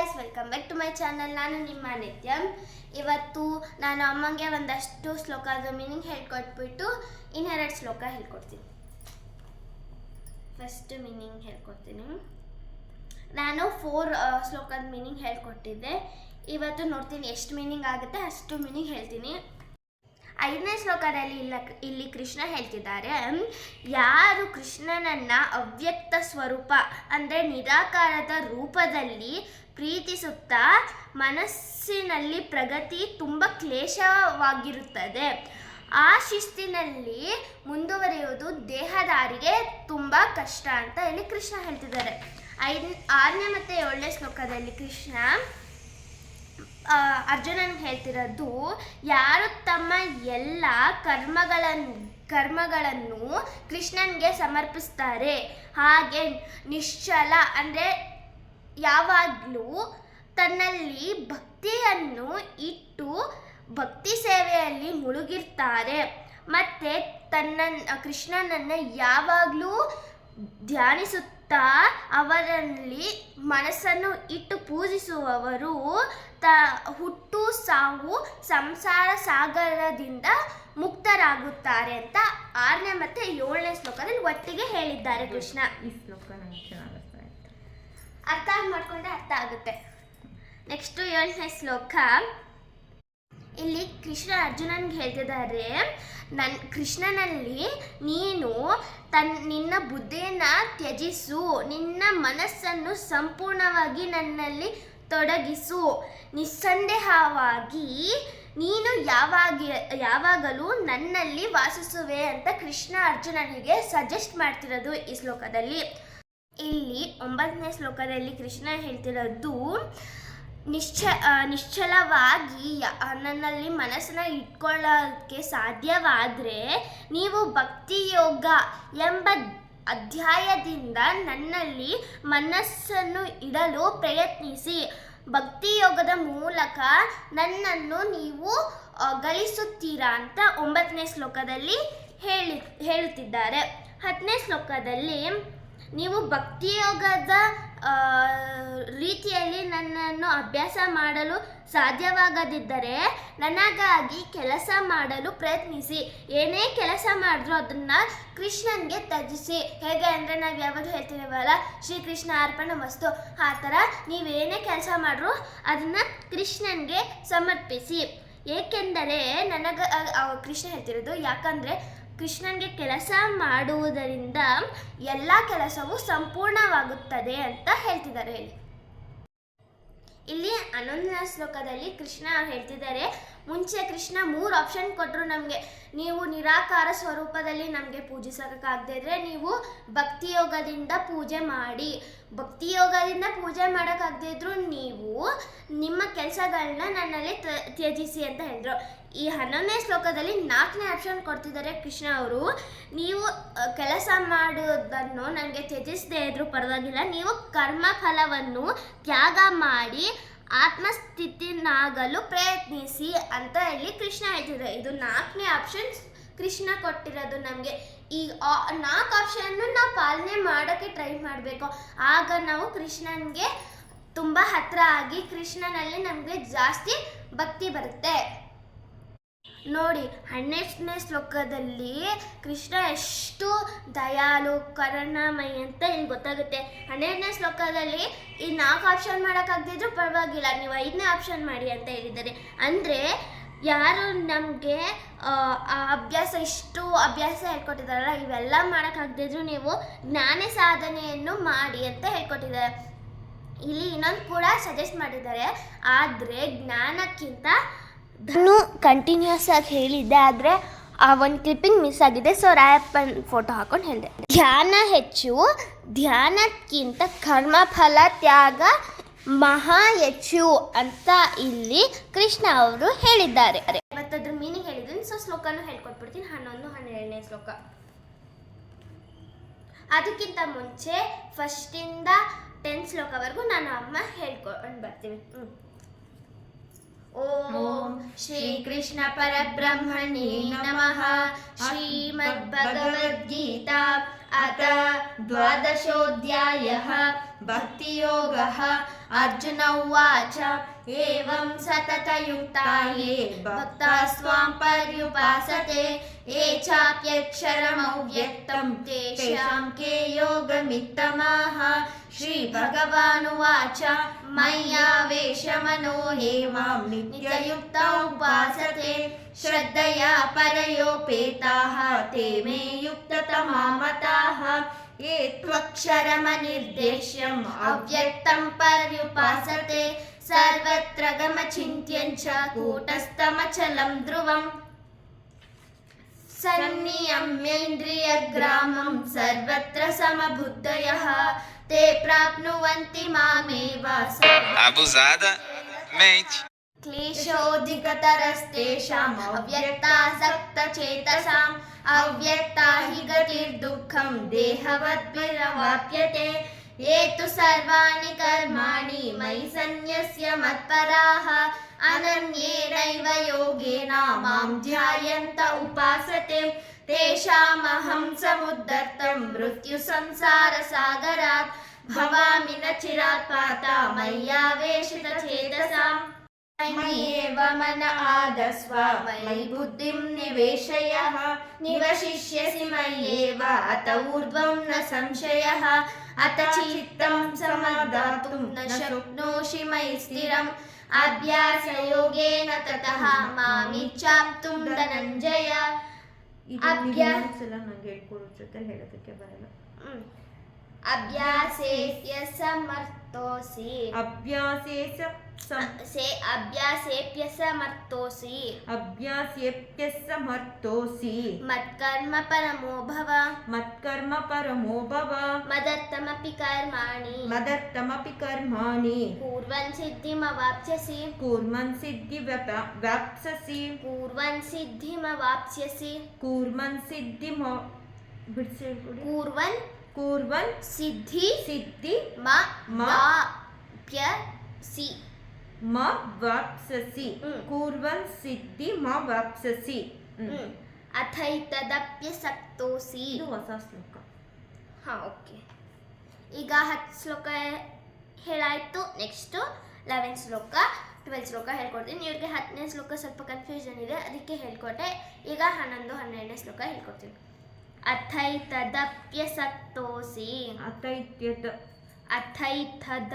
Guys welcome back to my channel ನಾನು ನಿಮ್ಮ ನಿತ್ಯಂ. ಇವತ್ತು ನಾನು ಅಮ್ಮಂಗೆ ಒಂದಷ್ಟು ಶ್ಲೋಕದ ಮೀನಿಂಗ್ ಹೇಳ್ಕೊಟ್ಬಿಟ್ಟು ಇನ್ನೆರಡು ಶ್ಲೋಕ ಹೇಳ್ಕೊಡ್ತೀನಿ. ಫಸ್ಟ್ ಮೀನಿಂಗ್ ಹೇಳ್ಕೊಡ್ತೀನಿ. ನಾನು ಫೋರ್ ಶ್ಲೋಕದ ಮೀನಿಂಗ್ ಹೇಳ್ಕೊಟ್ಟಿದ್ದೆ. ಇವತ್ತು ನೋಡ್ತೀನಿ ಎಷ್ಟು ಮೀನಿಂಗ್ ಆಗುತ್ತೆ, ಅಷ್ಟು ಮೀನಿಂಗ್ ಹೇಳ್ತೀನಿ. ಐದನೇ ಶ್ಲೋಕದಲ್ಲಿ ಇಲ್ಲ ಇಲ್ಲಿ ಕೃಷ್ಣ ಹೇಳ್ತಿದ್ದಾರೆ ಯಾರು ಕೃಷ್ಣನನ್ನ ಅವ್ಯಕ್ತ ಸ್ವರೂಪ ಅಂದರೆ ನಿರಾಕಾರದ ರೂಪದಲ್ಲಿ ಪ್ರೀತಿಸುತ್ತಾ ಮನಸ್ಸಿನಲ್ಲಿ ಪ್ರಗತಿ ತುಂಬ ಕ್ಲೇಶವಾಗಿರುತ್ತದೆ. ಆ ಶಿಸ್ತಿನಲ್ಲಿ ಮುಂದುವರಿಯುವುದು ದೇಹದಾರಿಗೆ ತುಂಬ ಕಷ್ಟ ಅಂತ ಇಲ್ಲಿ ಕೃಷ್ಣ ಹೇಳ್ತಿದ್ದಾರೆ. ಐದ್, ಆರನೇ ಮತ್ತು ಏಳನೇ ಶ್ಲೋಕದಲ್ಲಿ ಕೃಷ್ಣ ಅರ್ಜುನನ್ ಹೇಳ್ತಿರೋದು ಯಾರು ತಮ್ಮ ಎಲ್ಲ ಕರ್ಮಗಳನ್ನು ಕರ್ಮಗಳನ್ನು ಕೃಷ್ಣನ್ಗೆ ಸಮರ್ಪಿಸ್ತಾರೆ. ಹಾಗೆ ನಿಶ್ಚಲ ಅಂದರೆ ಯಾವಾಗಲೂ ತನ್ನಲ್ಲಿ ಭಕ್ತಿಯನ್ನು ಇಟ್ಟು ಭಕ್ತಿ ಸೇವೆಯಲ್ಲಿ ಮುಳುಗಿರ್ತಾರೆ. ಮತ್ತು ತನ್ನ ಕೃಷ್ಣನನ್ನು ಯಾವಾಗಲೂ ಧ್ಯಾನಿಸುತ್ತಾ ಅವರಲ್ಲಿ ಮನಸ್ಸನ್ನು ಇಟ್ಟು ಪೂಜಿಸುವವರು ತ ಹುಟ್ಟು ಸಾವು ಸಂಸಾರ ಸಾಗರದಿಂದ ಮುಕ್ತರಾಗುತ್ತಾರೆ ಅಂತ ಆರನೇ ಮತ್ತೆ ಏಳನೇ ಶ್ಲೋಕದಲ್ಲಿ ಒಟ್ಟಿಗೆ ಹೇಳಿದ್ದಾರೆ ಕೃಷ್ಣ. ಈ ಶ್ಲೋಕ ಅರ್ಥ ಮಾಡ್ಕೊಂಡ್ರೆ ಅರ್ಥ ಆಗುತ್ತೆ. ನೆಕ್ಸ್ಟು ಏಳನೇ ಶ್ಲೋಕ. ಇಲ್ಲಿ ಕೃಷ್ಣ ಅರ್ಜುನನ್ಗೆ ಹೇಳ್ತಿದ್ದಾರೆ ನನ್ನ ಕೃಷ್ಣನಲ್ಲಿ ನೀನು ತನ್, ನಿನ್ನ ಬುದ್ಧಿಯನ್ನು ತ್ಯಜಿಸು. ನಿನ್ನ ಮನಸ್ಸನ್ನು ಸಂಪೂರ್ಣವಾಗಿ ನನ್ನಲ್ಲಿ ತೊಡಗಿಸು. ನಿಸ್ಸಂದೇಹವಾಗಿ ನೀನು ಯಾವಾಗ, ಯಾವಾಗಲೂ ನನ್ನಲ್ಲಿ ವಾಸಿಸುವೆ ಅಂತ ಕೃಷ್ಣ ಅರ್ಜುನನಿಗೆ ಸಜೆಸ್ಟ್ ಮಾಡ್ತಿರೋದು ಈ ಶ್ಲೋಕದಲ್ಲಿ. ಇಲ್ಲಿ ಒಂಬತ್ತನೇ ಶ್ಲೋಕದಲ್ಲಿ ಕೃಷ್ಣ ಹೇಳ್ತಿರೋದು ನಿಶ್ಚ ನಿಶ್ಚಲವಾಗಿ ನನ್ನಲ್ಲಿ ಮನಸ್ಸನ್ನು ಇಟ್ಕೊಳ್ಳೋಕ್ಕೆ ಸಾಧ್ಯವಾದರೆ ನೀವು ಭಕ್ತಿ ಯೋಗ ಎಂಬ ಅಧ್ಯಾಯದಿಂದ ನನ್ನಲ್ಲಿ ಮನಸ್ಸನ್ನು ಇಡಲು ಪ್ರಯತ್ನಿಸಿ. ಭಕ್ತಿ ಯೋಗದ ಮೂಲಕ ನನ್ನನ್ನು ನೀವು ಗಳಿಸುತ್ತೀರಾ ಅಂತ ಒಂಬತ್ತನೇ ಶ್ಲೋಕದಲ್ಲಿ ಹೇಳಿ, ಹೇಳುತ್ತಿದ್ದಾರೆ. ಹತ್ತನೇ ಶ್ಲೋಕದಲ್ಲಿ, ನೀವು ಭಕ್ತಿಯೋಗದ ರೀತಿಯಲ್ಲಿ ನನ್ನನ್ನು ಅಭ್ಯಾಸ ಮಾಡಲು ಸಾಧ್ಯವಾಗದಿದ್ದರೆ ನನಗಾಗಿ ಕೆಲಸ ಮಾಡಲು ಪ್ರಯತ್ನಿಸಿ. ಏನೇ ಕೆಲಸ ಮಾಡಿದ್ರು ಅದನ್ನು ಕೃಷ್ಣನ್ಗೆ ತ್ಯಜಿಸಿ. ಹೇಗೆ ಅಂದರೆ ನಾವು ಯಾವಾಗಲೂ ಹೇಳ್ತೀವಲ್ಲ ಶ್ರೀಕೃಷ್ಣ ಅರ್ಪಣ ವಸ್ತು ಆ ಥರ ನೀವೇನೇ ಕೆಲಸ ಮಾಡಿದ್ರು ಅದನ್ನು ಕೃಷ್ಣನ್ಗೆ ಸಮರ್ಪಿಸಿ. ಏಕೆಂದರೆ ನನಗೆ ಕೃಷ್ಣ ಹೇಳ್ತಿರೋದು ಯಾಕಂದರೆ ಕೃಷ್ಣನ್ಗೆ ಕೆಲಸ ಮಾಡುವುದರಿಂದ ಎಲ್ಲ ಕೆಲಸವು ಸಂಪೂರ್ಣವಾಗುತ್ತದೆ ಅಂತ ಹೇಳ್ತಿದ್ದಾರೆ ಹೇಳಿ ಇಲ್ಲಿ ಹನ್ನೊಂದನೇ ಶ್ಲೋಕದಲ್ಲಿ ಕೃಷ್ಣ ಹೇಳ್ತಿದ್ದಾರೆ, ಮುಂಚೆ ಕೃಷ್ಣ ಮೂರು ಆಪ್ಷನ್ ಕೊಟ್ಟರು ನಮಗೆ. ನೀವು ನಿರಾಕಾರ ಸ್ವರೂಪದಲ್ಲಿ ನಮಗೆ ಪೂಜಿಸೋಕ್ಕಾಗದೇ ಇದ್ದರೆ ನೀವು ಭಕ್ತಿ ಯೋಗದಿಂದ ಪೂಜೆ ಮಾಡಿ. ಭಕ್ತಿ ಯೋಗದಿಂದ ಪೂಜೆ ಮಾಡೋಕ್ಕಾಗದೇ ಇದ್ದರೂ ನೀವು ನಿಮ್ಮ ಕೆಲಸಗಳನ್ನ ನನ್ನಲ್ಲಿ ತ್ಯಜಿಸಿ ಅಂತ ಹೇಳಿದ್ರು. ಈ ಹನ್ನೊಂದನೇ ಶ್ಲೋಕದಲ್ಲಿ ನಾಲ್ಕನೇ ಆಪ್ಷನ್ ಕೊಡ್ತಿದ್ದಾರೆ ಕೃಷ್ಣ ಅವರು. ನೀವು ಕೆಲಸ ಮಾಡೋದನ್ನು ನನಗೆ ತ್ಯಜಿಸದೇ ಇದ್ರೂ ಪರವಾಗಿಲ್ಲ. ನೀವು ಕರ್ಮ ಫಲವನ್ನು ತ್ಯಾಗ ಮಾಡಿ ಆತ್ಮಸ್ಥಿತಿನಾಗಲು ಪ್ರಯತ್ನಿಸಿ ಅಂತ ಹೇಳಿ ಕೃಷ್ಣ ಹೇಳ್ತಿದ್ದಾರೆ. ಇದು ನಾಲ್ಕನೇ ಆಪ್ಷನ್ ಕೃಷ್ಣ ಕೊಟ್ಟಿರೋದು ನಮಗೆ. ಈ ನಾಲ್ಕು ಆಪ್ಷನ್ನು ನಾವು ಪಾಲನೆ ಮಾಡೋಕ್ಕೆ ಟ್ರೈ ಮಾಡಬೇಕು. ಆಗ ನಾವು ಕೃಷ್ಣನಿಗೆ ತುಂಬ ಹತ್ರ ಆಗಿ ಕೃಷ್ಣನಲ್ಲಿ ನಮಗೆ ಜಾಸ್ತಿ ಭಕ್ತಿ ಬರುತ್ತೆ. ನೋಡಿ ಹನ್ನೆರಡನೇ ಶ್ಲೋಕದಲ್ಲಿ ಕೃಷ್ಣ ಎಷ್ಟು ದಯಾಳು, ಕರುಣಾಮಯ ಅಂತ ಇಲ್ಲಿ ಗೊತ್ತಾಗುತ್ತೆ? ಹನ್ನೆರಡನೇ ಶ್ಲೋಕದಲ್ಲಿ ಈ ನಾಲ್ಕು ಆಪ್ಷನ್ ಮಾಡೋಕ್ಕಾಗದಿದ್ರು ಪರವಾಗಿಲ್ಲ, ನೀವು ಐದನೇ ಆಪ್ಷನ್ ಮಾಡಿ ಅಂತ ಹೇಳಿದ್ದಾರೆ. ಅಂದರೆ, ಯಾರು ನಮಗೆ, ಆ ಅಭ್ಯಾಸ, ಇಷ್ಟು ಅಭ್ಯಾಸ ಹೇಳ್ಕೊಟ್ಟಿದ್ದಾರಲ್ಲ, ಇವೆಲ್ಲ ಮಾಡೋಕ್ಕಾಗದಿದ್ರು ನೀವು ಜ್ಞಾನ ಸಾಧನೆಯನ್ನು ಮಾಡಿ ಅಂತ ಹೇಳ್ಕೊಟ್ಟಿದ್ದಾರೆ. ಇಲ್ಲಿ ಇನ್ನೊಂದು ಕೂಡ ಸಜೆಸ್ಟ್ ಮಾಡಿದ್ದಾರೆ. ಆದರೆ, ಜ್ಞಾನಕ್ಕಿಂತ ನಾನು ಕಂಟಿನ್ಯೂಸ್ ಆಗಿ ಹೇಳಿದ್ದೆ, ಆದರೆ ಆ ಒಂದು ಕ್ಲಿಪ್ಪಿಂಗ್ ಮಿಸ್ ಆಗಿದೆ. ಸೊ ರಾಯಪ್ಪನ್ ಫೋಟೋ ಹಾಕೊಂಡು ಹೇಳಿದೆ. ಧ್ಯಾನ ಹೆಚ್ಚು, ಧ್ಯಾನಕ್ಕಿಂತ ಕರ್ಮಫಲ ತ್ಯಾಗ ಮಹಾ ಹೆಚ್ಚು ಅಂತ ಇಲ್ಲಿ ಕೃಷ್ಣ ಅವರು ಹೇಳಿದ್ದಾರೆ. ಮತ್ತದ್ರ ಮೀನಿಂಗ್ ಹೇಳಿದ್ದೀನಿ. ಸೊ ಶ್ಲೋಕನೂ ಹೇಳ್ಕೊಟ್ಬಿಡ್ತೀನಿ. ಹನ್ನೊಂದು, ಹನ್ನೆರಡನೇ ಶ್ಲೋಕ. ಅದಕ್ಕಿಂತ ಮುಂಚೆ ಫಸ್ಟಿಂದ ಟೆಂತ್ ಶ್ಲೋಕವರೆಗೂ ನಾನು ಅಮ್ಮ ಹೇಳ್ಕೊಂಡು ಬರ್ತೀನಿ ಹ್ಞೂ ॐ श्रीकृष्णपरब्रह्मणे नमः। श्रीमद्भगवद्गीता अथ द्वादशोऽध्यायः। भक्तियोगः। अर्जुन उवाच, एवं सततयुक्ता ये भक्ता स्वां पर्युपासते। ये चाप्यक्षरमव्यक्तं तेषां के योगमित्तमाः। श्रीभगवानुवाच मय्यावेशमनो ये मां नित्ययुक्ता उपासते श्रद्धया परयोपेताः ते मे युक्ततमा मताः ये त्वक्षरमनिर्देश्यम् अव्यक्तं पर्युपासते सर्वत्र गमचिन्त्यं च कूटस्थमचलं ध्रुवम् सन्नियम्येन्द्रियग्रामं सर्वत्र समबुद्धयः ते प्राप्नुवन्ति मामेव Abusada, mente. क्लेशोऽधिकतरस्तेषाम् अव्यक्तासक्तचेतसाम् अव्यक्ता हि गतिर्दुःखं देहवद्भिरवाप्यते। ये तु सर्वाणि कर्माणि मयि सन्न्यस्य मत्पराः। अनन्येनैव योगेन माँ ध्यायन्त उपासते। तेषामहं समुद्धर्तं मृत्युसंसारसागरात् भवामि न चिरात् पाता मय्यावेशितचेतसाम् मय्येव मन आदस्व मयि बुद्धिं निवेशयः निवशिष्यसि मय्येव अत ऊर्ध्वं न संशयः अत चित्तं समादातुं न शक्नोषि मयि स्थिरम् अभ्यासयोगेन ततः मामिच्छाप्तुं धनञ्जय ಇನ್ನೊಂದ್ಸಲ ನಂಗೆ ಹೇಳ್ಕೊಡೋ ಜೊತೆ ಹೇಳೋದಕ್ಕೆ ಬರಲ್ಲ ಹ್ಮ್. ಅಭ್ಯಾಸೇಪ್ಯ ಸಮರ್ಥೋಸಿ ಅಭ್ಯಾಸೇ से अभ्यासेऽप्यसमर्थोऽसि अभ्यासेऽप्यसमर्थोऽसि मत्कर्म परमो भव मत्कर्म परमो भव मदर्थमपि कर्माणि मदर्थमपि कर्माणि कुर्वन् सिद्धिमवाप्स्यसि कुर्वन् सिद्धिवाप्स्यसि कुर्वन् सिद्धिमवाप्स्यसि कुर्वन् सिद्धिम कुर्वन् कुर्वन् सिद्धि सिद्धि म वाप्यसि ಮ- ವಾಪ್ಸಸಿ ಕೂರ್ವನ್ ಸಿದ್ಧಿ ಮ ವಾಪ್ಸಸಿ. ಅಥೈತದಪ್ಯಸಕ್ತೋಸಿ ಇದು ಹೊಸ ಶ್ಲೋಕ. ಹಾಂ ಓಕೆ. ಈಗ ಹತ್ತು ಶ್ಲೋಕ ಹೇಳಾಯಿತು. ನೆಕ್ಸ್ಟು ಲೆವೆನ್ ಶ್ಲೋಕ ಟ್ವೆಲ್ ಶ್ಲೋಕ ಹೇಳ್ಕೊಡ್ತೀನಿ. ಇವ್ರಿಗೆ ಹತ್ತನೇ ಶ್ಲೋಕ ಸ್ವಲ್ಪ ಕನ್ಫ್ಯೂಷನ್ ಇದೆ ಅದಕ್ಕೆ ಹೇಳ್ಕೊಟ್ಟೆ. ಈಗ ಹನ್ನೊಂದು ಹನ್ನೆರಡನೇ ಶ್ಲೋಕ ಹೇಳ್ಕೊಡ್ತೀನಿ. ಅಥೈತದಪ್ಯಸಕ್ತೋಸಿ ಅತೈತ್ಯದ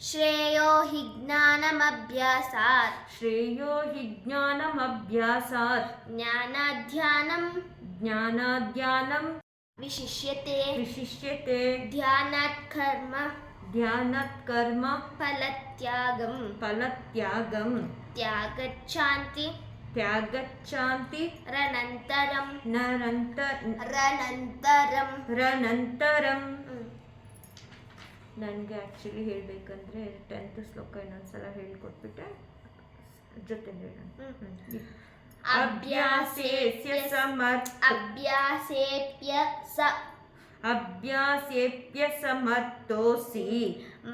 ಶ್ರೇಯೋ ಹಿ ಜ್ಞಾನಮಭ್ಯಾಸಾತ್ ಶ್ರೇಯೋ ಹಿ ಜ್ಞಾನಮಭ್ಯಾಸಾತ್ ಜ್ಞಾನಾಧ್ಯಾನಂ ಜ್ಞಾನಾಧ್ಯಾನಂ ವಿಶಿಷ್ಯತೆ ವಿಶಿಷ್ಯತೆ ಧ್ಯಾನಾತ್ ಕರ್ಮ ಧ್ಯಾನತ್ ಕರ್ಮ ಫಲತ್ಯಾಗಂ ಫಲತ್ಯಾಗಂ ತ್ಯಾಗಚ್ಛಾಂತಿ ತ್ಯಾಗಚ್ಚಾಂತಿ ರನಂತರಂ ನರಂತ ರನಂತರಂ ರನಂತರಂ ಹ್ಮ್. ನನಗೆ ಆ್ಯಕ್ಚುಲಿ ಹೇಳಬೇಕಂದ್ರೆ ಟೆಂತ್ ಶ್ಲೋಕ ಇನ್ನೊಂದ್ಸಲ ಹೇಳ್ಕೊಟ್ಬಿಟ್ಟೆ ಜೊತೆ ಹೇಳೋಣ ಹ್ಮ್. ಹ್ಮ್. ಅಭ್ಯಾಸೇಸ್ಯ ಸಮರ್ಥ ಅಭ್ಯಾಸೇಪ್ಯ ಸ ಅಭ್ಯಾಸೇಪ್ಯ ಸಮರ್ಥೋಸಿ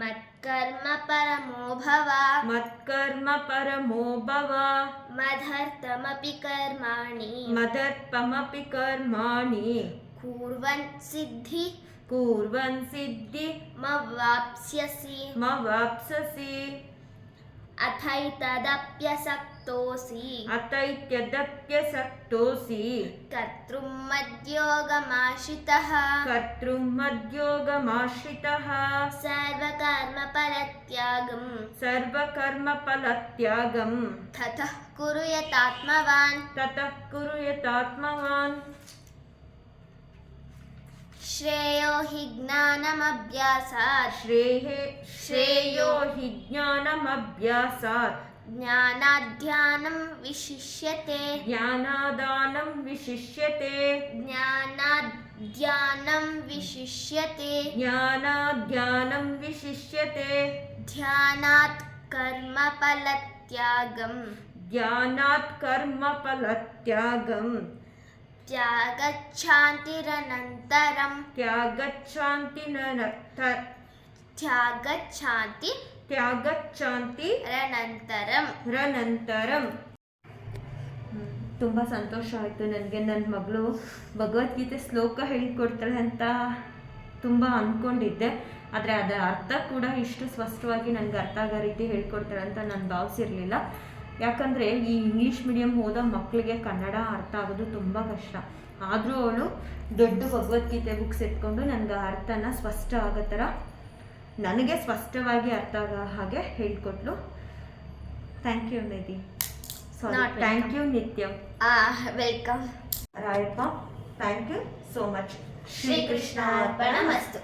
ಮತ್ಕರ್ಮ ಪರಮೋ ಭವ ಮತ್ಕರ್ಮ ಪರಮೋ ಭವ ಮದರ್ಥಮಪಿ ಕರ್ಮಾಣಿ ಮದರ್ಪಮಪಿ ಕರ್ಮಾಣಿ ಕೂರ್ವನ್ ಸಿದ್ಧಿ पूर्वं सिद्धि मवाप्स्यसि। मवाप्स्यसि अथैतदप्यसक्तोऽसि अथैत्यदप्यसक्तोऽसि कर्तृं मद्योगमाश्रितः। कर्तृं मद्योगमाश्रितः। सर्वकर्मफलत्यागं सर्वकर्मफलत्यागं ततः कुरु यतात्मवान्। ततः कुरु यतात्मवान्। श्रेयो हि ज्ञानमभ्यासात्। श्रेये श्रेयो हि ज्ञानमभ्यासात्। ज्ञानाध्यानं विशिष्यते। ज्ञानादानं विशिष्यते। ज्ञानाध्यानं विशिष्यते। ज्ञानाध्यानं विशिष्यते। ध्यानात् कर्मफलत्यागं ध्यानात् कर्मफलत्यागम्। त्यागच्छान्तिरनन्तरं ತ್ಯಾಗಚ್ಛಾಂತಿ ನರಥ त्यागच्छान्ति ತ್ಯಾಗಚ್ಛಾಂತಿ ಅನಂತರಂ ರನಂತರಂ ತುಂಬ ಸಂತೋಷ ಆಯಿತು ನನಗೆ ನನ್ನ ಮಗಳು ಭಗವದ್ಗೀತೆ ಶ್ಲೋಕ ಹೇಳ್ಕೊಡ್ತಾಳೆ ಅಂತ ತುಂಬ ಅಂದ್ಕೊಂಡಿದ್ದೆ ಆದರೆ ಅದರ ಅರ್ಥ ಕೂಡ ಇಷ್ಟು ಸ್ಪಷ್ಟವಾಗಿ ನನಗೆ ಅರ್ಥ ಆಗೋ ರೀತಿ ಹೇಳ್ಕೊಡ್ತಾಳೆ ಅಂತ ನಾನು ಭಾವಿಸಿರಲಿಲ್ಲ ಯಾಕಂದರೆ ಈ ಇಂಗ್ಲೀಷ್ ಮೀಡಿಯಂ ಹೋದ ಮಕ್ಕಳಿಗೆ ಕನ್ನಡ ಅರ್ಥ ಆಗೋದು ತುಂಬ ಕಷ್ಟ. ಆದರೂ ಅವಳು ದೊಡ್ಡ ಭಗವದ್ಗೀತೆ ಬುಕ್ಸ್ ಎತ್ಕೊಂಡು ನನಗೆ ಅರ್ಥನ ಸ್ಪಷ್ಟ ಆಗೋ ಥರ ನನಗೆ ಸ್ಪಷ್ಟವಾಗಿ ಅರ್ಥ ಆಗೋ ಹಾಗೆ ಹೇಳ್ಕೊಟ್ಲು. Thank you Nidhi sorry thank you Nithya welcome Rayappa thank you so much Shrikrishna Arpana ಮಸ್ತು